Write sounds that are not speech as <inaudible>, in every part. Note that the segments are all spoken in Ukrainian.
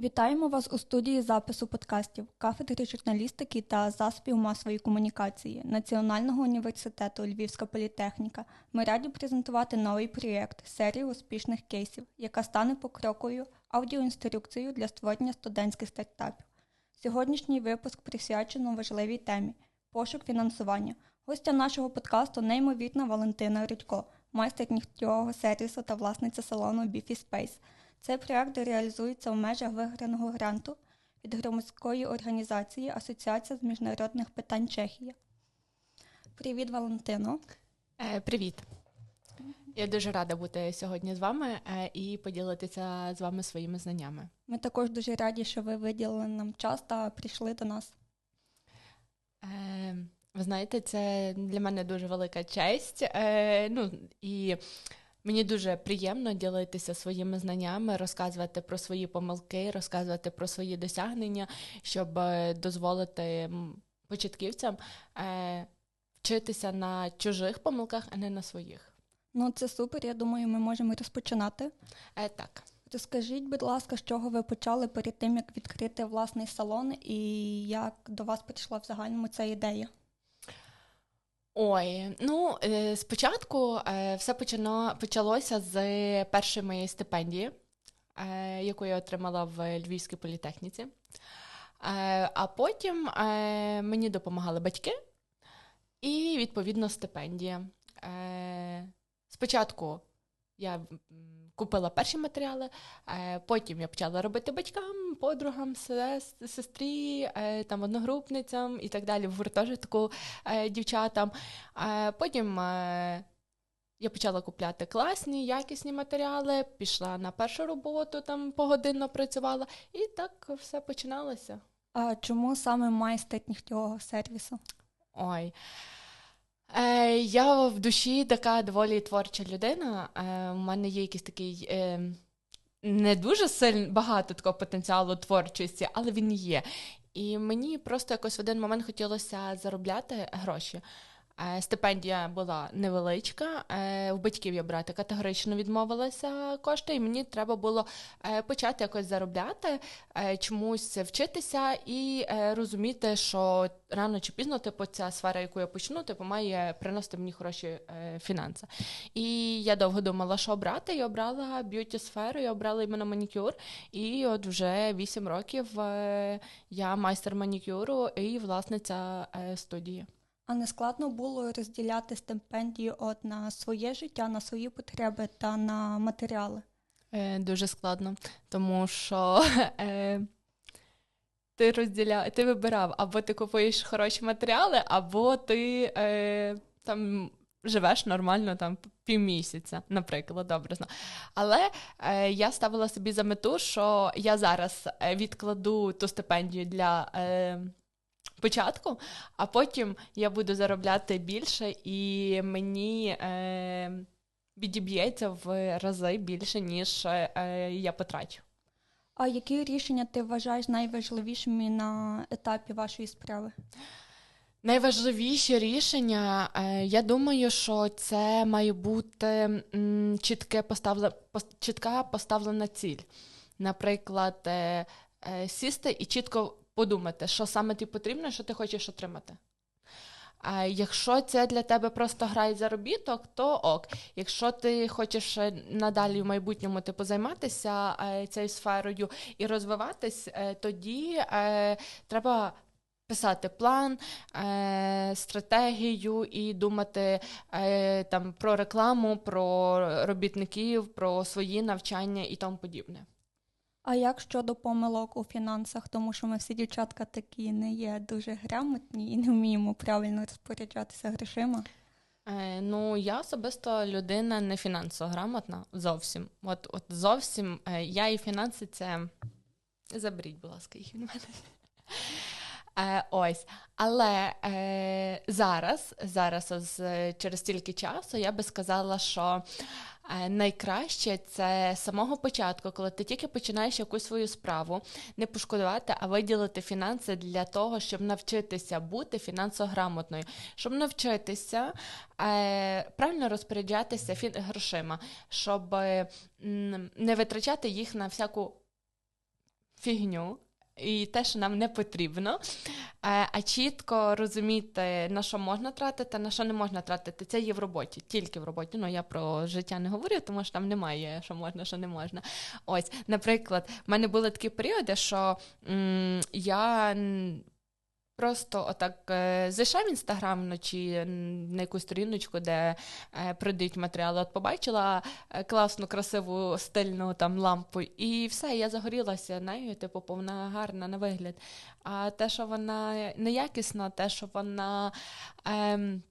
Вітаємо вас у студії запису подкастів кафедри журналістики та засобів масової комунікації Національного університету Львівська політехніка. Ми раді презентувати новий проєкт серію успішних кейсів, яка стане покроковою аудіоінструкцією для створення студентських стартапів. Сьогоднішній випуск присвячено важливій темі пошук фінансування. Гостя нашого подкасту неймовірна Валентина Рудько, майстер нігтєвого сервісу та власниця салону Biffy Space. Цей проект реалізується в межах виграного гранту від громадської організації Асоціація з міжнародних питань Чехія. Привіт, Валентино. Е, Привіт. Я дуже рада бути сьогодні з вами е, і поділитися з вами своїми знаннями. Ми також дуже раді, що ви виділили нам час та прийшли до нас. Е, ви знаєте, це для мене дуже велика честь. Е, ну, і Мені дуже приємно ділитися своїми знаннями, розказувати про свої помилки, розказувати про свої досягнення, щоб е, дозволити початківцям е, вчитися на чужих помилках, а не на своїх. Ну, це супер. Я думаю, ми можемо розпочинати. Е, Так. Розкажіть, будь ласка, з чого ви почали перед тим, як відкрити власний салон, і як до вас прийшла в загальному ця ідея? Ой, ну е, спочатку е, все почало, почалося з першої моєї стипендії, е, яку я отримала в Львівській політехніці. А потім мені допомагали батьки і, відповідно, стипендія. Спочатку я купила перші матеріали, е, потім я почала робити батькам, подругам, сестрі, е, там одногрупницям і так далі, в гуртожитку е, дівчатам. Потім я почала купляти класні, якісні матеріали, пішла на першу роботу, там погодинно працювала, і так все починалося. А чому саме майстер нігтєвого сервісу? Ой. Е, Я в душі така доволі творча людина. Е, У мене є якийсь такий е, не дуже сильно багато такого потенціалу творчості, але він є. І мені просто якось в один момент хотілося заробляти гроші. Е, стипендія була невеличка. Е, в батьків я брати категорично відмовилася кошти, і мені треба було е, почати якось заробляти, чомусь вчитися і розуміти, що рано чи пізно типу, ця сфера, яку я почну, типу, має приносити мені хороші фінанси. І я довго думала, що обрати. Я обрала б'юті сферу, я обрала іменно манікюр. І от вже 8 років я майстер манікюру і власниця студії. А не складно було розділяти стипендію от на своє життя, на свої потреби та на матеріали? Е, Дуже складно, тому що <laughs> е, ти розділяв, ти вибирав, або ти купуєш хороші матеріали, або ти е, там живеш нормально там півмісяця, наприклад, добре знаю. Але е, я ставила собі за мету, що я зараз е, відкладу ту стипендію для. Е, початку, а потім я буду заробляти більше, і мені е, відіб'ється в рази більше, ніж е, я потрачу. А які рішення ти вважаєш найважливішими на етапі вашої справи? Найважливіші рішення, е, я думаю, що це має бути чітке поставле, чітка поставлена ціль. Наприклад, е, е, сісти і чітко подумати, що саме тобі потрібно, що ти хочеш отримати. А Якщо це для тебе просто грає заробіток, то ок. Якщо ти хочеш е, надалі в майбутньому типу займатися е, цією сферою і розвиватись, е, тоді треба писати план, стратегію і думати там про рекламу, про робітників, про свої навчання і тому подібне. А як щодо помилок у фінансах, тому що ми всі дівчатка такі не є дуже грамотні і не вміємо правильно розпоряджатися грошима? Е, Ну, я особисто людина не фінансово грамотна зовсім. От от зовсім е, я і фінанси це заберіть, будь ласка, їх від мене. Е, Ось. Але е, зараз, зараз, ось, через стільки часу, я би сказала, що Е, найкраще це з самого початку, коли ти тільки починаєш якусь свою справу, не пошкодувати, а виділити фінанси для того, щоб навчитися бути фінансово грамотною, щоб навчитися е, правильно розпоряджатися грошима, щоб е, не витрачати їх на всяку фігню. І те, що нам не потрібно, е, а чітко розуміти, на що можна тратити, на що не можна тратити. Це є в роботі, тільки в роботі. Ну я про життя не говорю, тому що там немає, що можна, що не можна. Ось, наприклад, в мене були такі періоди, що м- я Просто отак е, зайшла в інстаграм вночі на якусь сторіночку, де е, продають матеріали. От побачила е, класну, красиву стильну там лампу, і все, я загорілася нею, типу, вона гарна на вигляд. А те, що вона неякісна, те, що вона. Ем,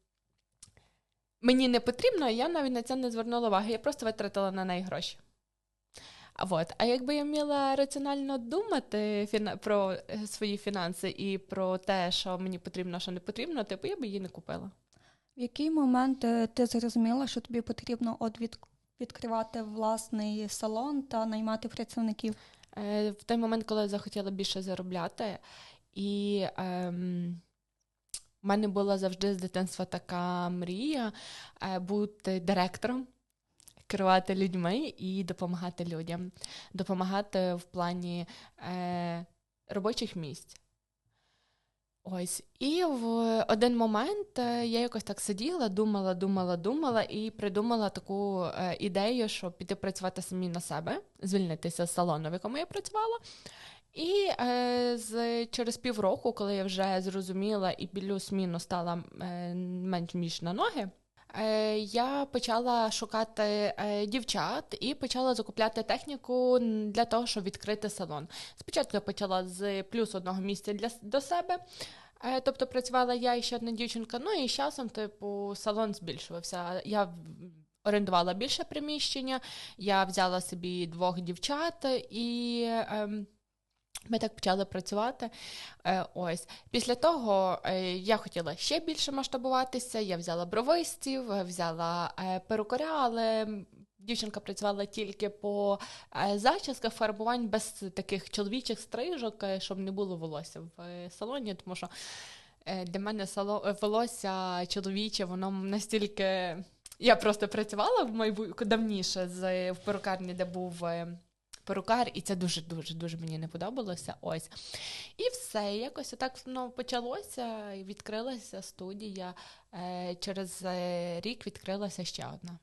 Мені не потрібно, я навіть на це не звернула уваги. Я просто витратила на неї гроші. Вот. А якби я вміла раціонально думати фіна... про е, свої фінанси і про те, що мені потрібно, що не потрібно, типу я би її не купила. В який момент е, ти зрозуміла, що тобі потрібно от від... відкривати власний салон та наймати працівників? Е, В той момент, коли я захотіла більше заробляти, і ем, в мене була завжди з дитинства така мрія е, бути директором керувати людьми і допомагати людям, допомагати в плані е, робочих місць. Ось, і в один момент е, я якось так сиділа, думала, думала, думала і придумала таку е, ідею, щоб піти працювати самі на себе, звільнитися з салону, в якому я працювала. І е, з, через півроку, коли я вже зрозуміла і плюс-мінус стала е, менш між на ноги, я почала шукати е, дівчат і почала закупляти техніку для того, щоб відкрити салон. Спочатку я почала з плюс одного місця для до себе. Е, тобто працювала я і ще одна дівчинка. Ну і з часом, типу, салон збільшувався. Я орендувала більше приміщення, я взяла собі двох дівчат і. Ем, ми так почали працювати. Е, ось після того е, я хотіла ще більше масштабуватися. Я взяла бровистів, взяла е, перукаря, але дівчинка працювала тільки по зачісках, фарбувань без таких чоловічих стрижок, щоб не було волосся в салоні, тому що для мене волосся чоловіче, воно настільки. Я просто працювала в майбу... давніше з в перукарні, де був перукар, і це дуже-дуже дуже мені не подобалося. Ось. І все. Якось так ну, почалося, відкрилася студія. Е, Через е, рік відкрилася ще одна.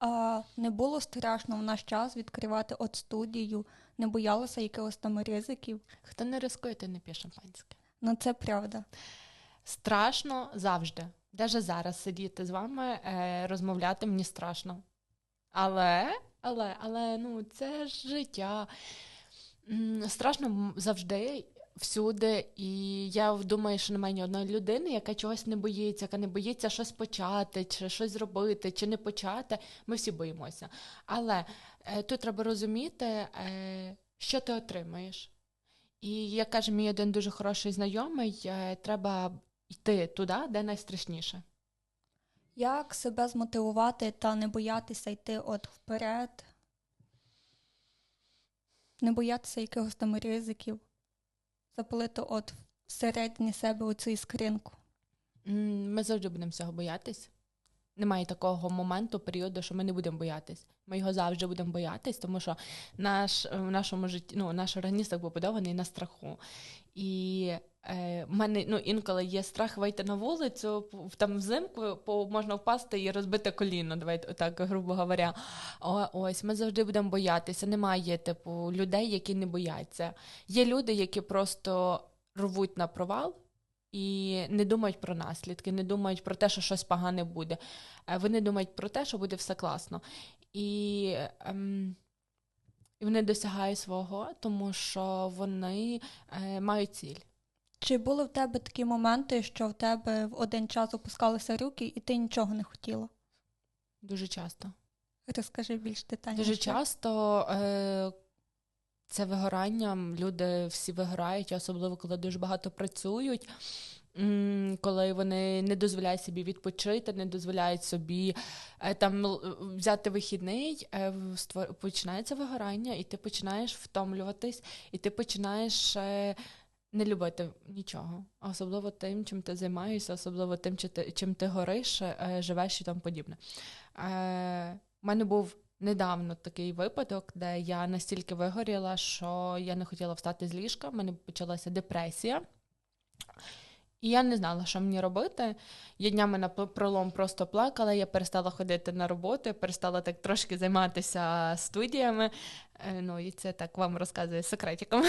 А не було страшно в наш час відкривати от студію, не боялася якихось там ризиків. Хто не ризикує, той не п'є шампанське. Ну це правда. Страшно завжди. Даже зараз сидіти з вами, е, розмовляти мені страшно. Але але, але ну, це ж життя. Страшно завжди, всюди. І я думаю, що немає ні одної людини, яка чогось не боїться, яка не боїться щось почати, чи щось зробити, чи не почати. Ми всі боїмося. Але е, тут треба розуміти, е, що ти отримаєш. І як каже мій один дуже хороший знайомий, е, треба йти туди, де найстрашніше. Як себе змотивувати та не боятися йти от вперед, не боятися якихось там ризиків, запалити от всередині себе оцю іскринку? Ми завжди будемо цього боятись. Немає такого моменту, періоду, що ми не будемо боятись. Ми його завжди будемо боятись, тому що наш в нашому житті ну, наш організм побудований на страху. І е, мене ну, інколи є страх вийти на вулицю, там взимку по, можна впасти і розбити коліно, давайте так, грубо говоря. О, ось ми завжди будемо боятися. Немає типу людей, які не бояться. Є люди, які просто рвуть на провал. І не думають про наслідки, не думають про те, що щось погане буде. Е, вони думають про те, що буде все класно. І ем, вони досягають свого, тому що вони е, мають ціль. Чи були в тебе такі моменти, що в тебе в один час опускалися руки, і ти нічого не хотіла? Дуже часто. Розкажи більш детальніше. Дуже часто е, це вигорання, люди всі виграють, особливо коли дуже багато працюють коли вони не дозволяють собі відпочити, не дозволяють собі е, там взяти вихідний, е, починається вигорання, і ти починаєш втомлюватись, і ти починаєш. Е, не любити нічого, особливо тим, чим ти займаєшся, особливо тим, чим ти, чим ти гориш, живеш і тому подібне. У мене був недавно такий випадок, де я настільки вигоріла, що я не хотіла встати з ліжка, в мене почалася депресія. І я не знала, що мені робити. Я днями на пролом просто плакала, я перестала ходити на роботу, перестала так трошки займатися студіями. Е, ну, і це так вам розказує секретиком.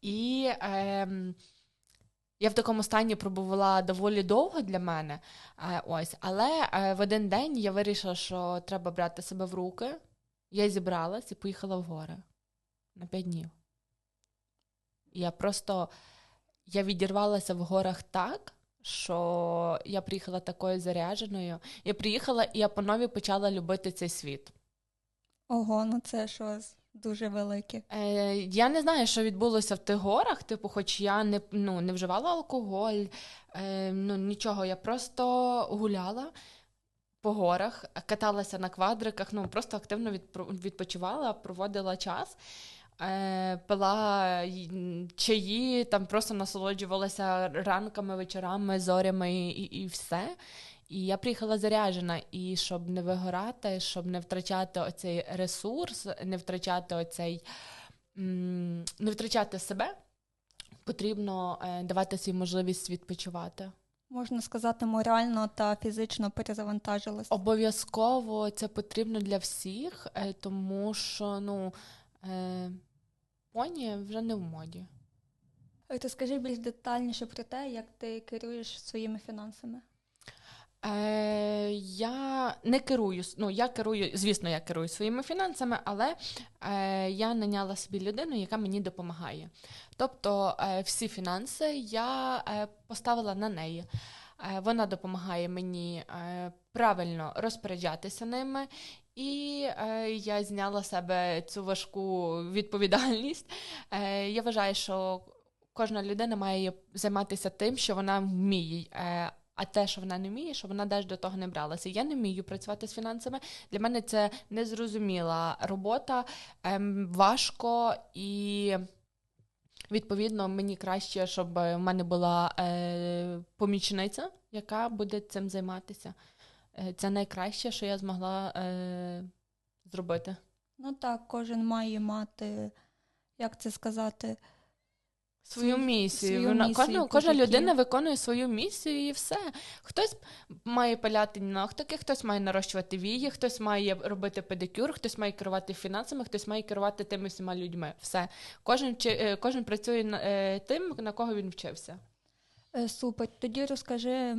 І е, я в такому стані пробувала доволі довго для мене. Е, ось, Але е, в один день я вирішила, що треба брати себе в руки. Я зібралась і поїхала в гори на п'ять днів. Я просто я відірвалася в горах так, що я приїхала такою зарядженою. Я приїхала і я по нові почала любити цей світ. Ого, ну це щось дуже велике. Е, Я не знаю, що відбулося в тих горах. Типу, хоч я не ну, не вживала алкоголь, е, ну нічого, я просто гуляла по горах, каталася на квадриках, ну просто активно відпочивала, проводила час. Е, пила чаї, там просто насолоджувалася ранками, вечорами, зорями і, і все. І я приїхала заряджена, і щоб не вигорати, щоб не втрачати оцей ресурс, не втрачати оцей, не втрачати себе, потрібно е, давати собі можливість відпочивати. Можна сказати, морально та фізично перезавантажилась. Обов'язково це потрібно для всіх, е, тому що ну. Поні вже не в моді. Розкажи більш детальніше про те, як ти керуєш своїми фінансами. Е, Я не керую, ну я керую, звісно, я керую своїми фінансами, але е, я наняла собі людину, яка мені допомагає. Тобто е, всі фінанси я е, поставила на неї. Е, вона допомагає мені е, правильно розпоряджатися ними, і е, я зняла себе цю важку відповідальність. Я вважаю, що кожна людина має займатися тим, що вона вміє. А те, що вона не вміє, що вона навіть до того не бралася. Я не вмію працювати з фінансами. Для мене це незрозуміла робота, ем, важко і. Відповідно, мені краще, щоб в мене була е, помічниця, яка буде цим займатися. Е, це найкраще, що я змогла е, зробити. Ну так, кожен має мати, як це сказати, свою місію. Свою Вона, місію Кожна кожна людина виконує свою місію і все. Хтось має паляти ногтики, хтось має нарощувати вії, хтось має робити педикюр, хтось має керувати фінансами, хтось має керувати тими всіма людьми. Все. Кожен е, кожен працює тим, на кого він вчився. Супер. Тоді розкажи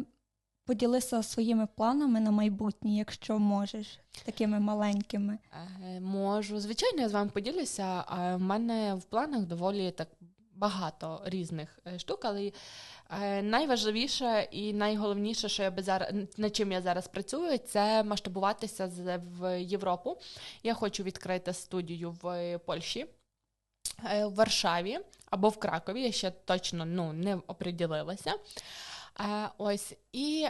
Поділися своїми планами на майбутнє, якщо можеш, такими маленькими. Е, можу. Звичайно, я з вами поділюся. а В мене в планах доволі так багато різних е, штук, але е, найважливіше і найголовніше, що я би зараз над чим я зараз працюю, це масштабуватися в Європу. Я хочу відкрити студію в Польщі. В Варшаві або в Кракові, я ще точно ну, не оприділилася. Е, ось і.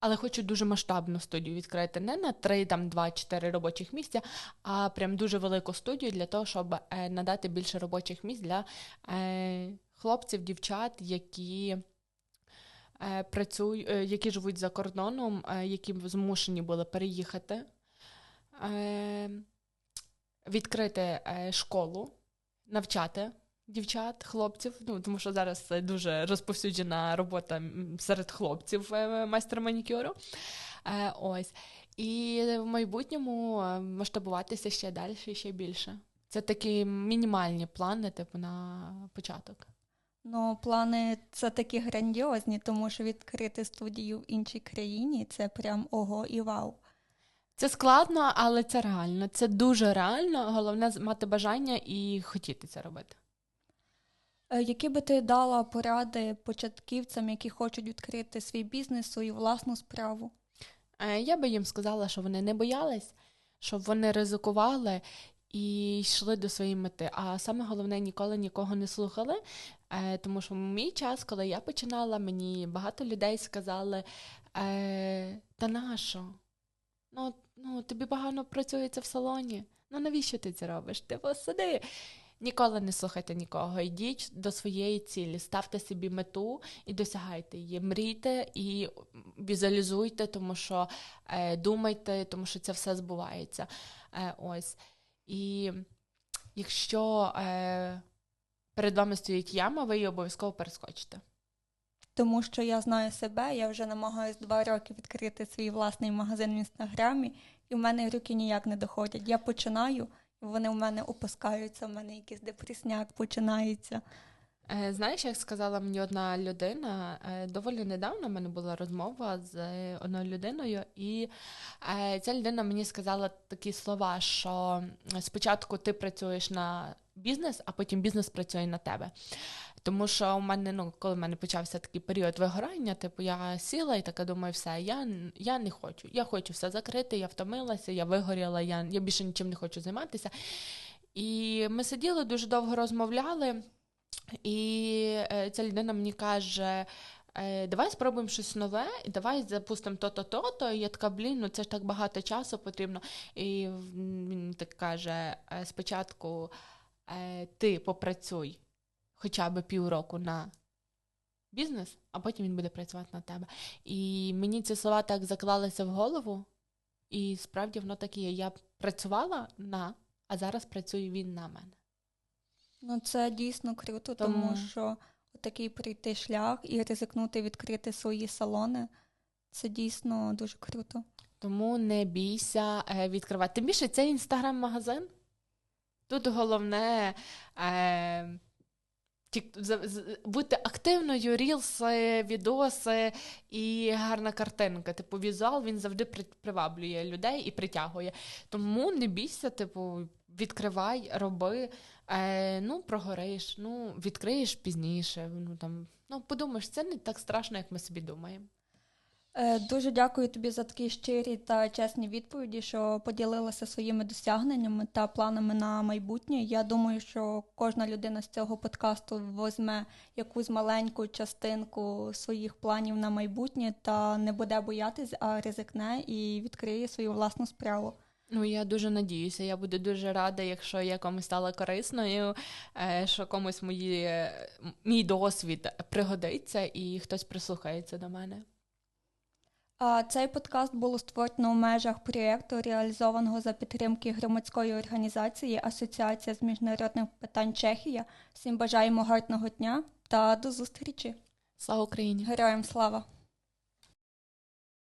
Але хочу дуже масштабну студію відкрити. Не на 3, там 2-4 робочих місця, а прям дуже велику студію для того, щоб е, надати більше робочих місць для е, хлопців, дівчат, які е, працюють, які живуть за кордоном, які змушені були переїхати, відкрити школу, навчати дівчат, хлопців, ну тому що зараз це дуже розповсюджена робота серед хлопців е, майстра манікюру. Е, ось. І в майбутньому е, масштабуватися ще далі ще більше. Це такі мінімальні плани, типу, на початок. Ну, плани це такі грандіозні, тому що відкрити студію в іншій країні це прям ого і вау. Це складно, але це реально. Це дуже реально. Головне мати бажання і хотіти це робити. Е, які би ти дала поради початківцям, які хочуть відкрити свій бізнес, свою власну справу? Е, я би їм сказала, що вони не боялись, щоб вони ризикували і йшли до своєї мети. А саме головне, ніколи нікого не слухали. Е, тому що в мій час, коли я починала, мені багато людей сказали: та нащо? Ну, ну, тобі погано працюється в салоні. Ну навіщо ти це робиш? Ти посиди. Ніколи не слухайте нікого. Йдіть до своєї цілі, ставте собі мету і досягайте її. Мрійте і візуалізуйте, тому що е, думайте, тому що це все збувається. Е, ось. І якщо е, перед вами стоїть яма, ви її обов'язково перескочите. Тому що я знаю себе, я вже намагаюся два роки відкрити свій власний магазин в інстаграмі, і в мене руки ніяк не доходять. Я починаю, вони в мене опускаються, в мене якийсь депресняк починається. Е, знаєш, як сказала мені одна людина, е, доволі недавно в мене була розмова з одною людиною, і е, ця людина мені сказала такі слова, що спочатку ти працюєш на бізнес, а потім бізнес працює на тебе. Тому що у мене, ну, коли в мене почався такий період вигорання, типу я сіла і така думаю, все, я я не хочу. Я хочу все закрити, я втомилася, я вигоріла, я, я більше нічим не хочу займатися. І ми сиділи дуже довго розмовляли. І е, ця людина мені каже. «Е, давай спробуємо щось нове, і давай запустимо то-то, то-то. І я така, блін, ну це ж так багато часу потрібно. І він так каже: «Е, ти попрацюй хоча б півроку на бізнес, а потім він буде працювати на тебе. І мені ці слова так заклалися в голову, і справді воно так і є. Я працювала на, а зараз працює він на мене. Ну, це дійсно круто, тому, тому що такий прийти шлях і ризикнути відкрити свої салони це дійсно дуже круто. Тому не бійся е, відкривати. Тим більше це інстаграм-магазин. Тут головне е, бути активною, рілси, відоси і гарна картинка. Типу, візуал він завжди приваблює людей і притягує. Тому не бійся, типу, відкривай, роби. Е, Ну, прогориш, ну, відкриєш пізніше. Ну там ну подумаєш, це не так страшно, як ми собі думаємо. Е, дуже дякую тобі за такі щирі та чесні відповіді, що поділилася своїми досягненнями та планами на майбутнє. Я думаю, що кожна людина з цього подкасту возьме якусь маленьку частинку своїх планів на майбутнє та не буде боятись, а ризикне і відкриє свою власну справу. Ну, я дуже надіюся. Я буду дуже рада, якщо я комусь стала корисною, е, що комусь мої, мій досвід пригодиться і хтось прислухається до мене. Цей подкаст було створено у межах проєкту, реалізованого за підтримки громадської організації Асоціація з міжнародних питань Чехія. Всім бажаємо гарного дня та до зустрічі. Слава Україні! Героям слава!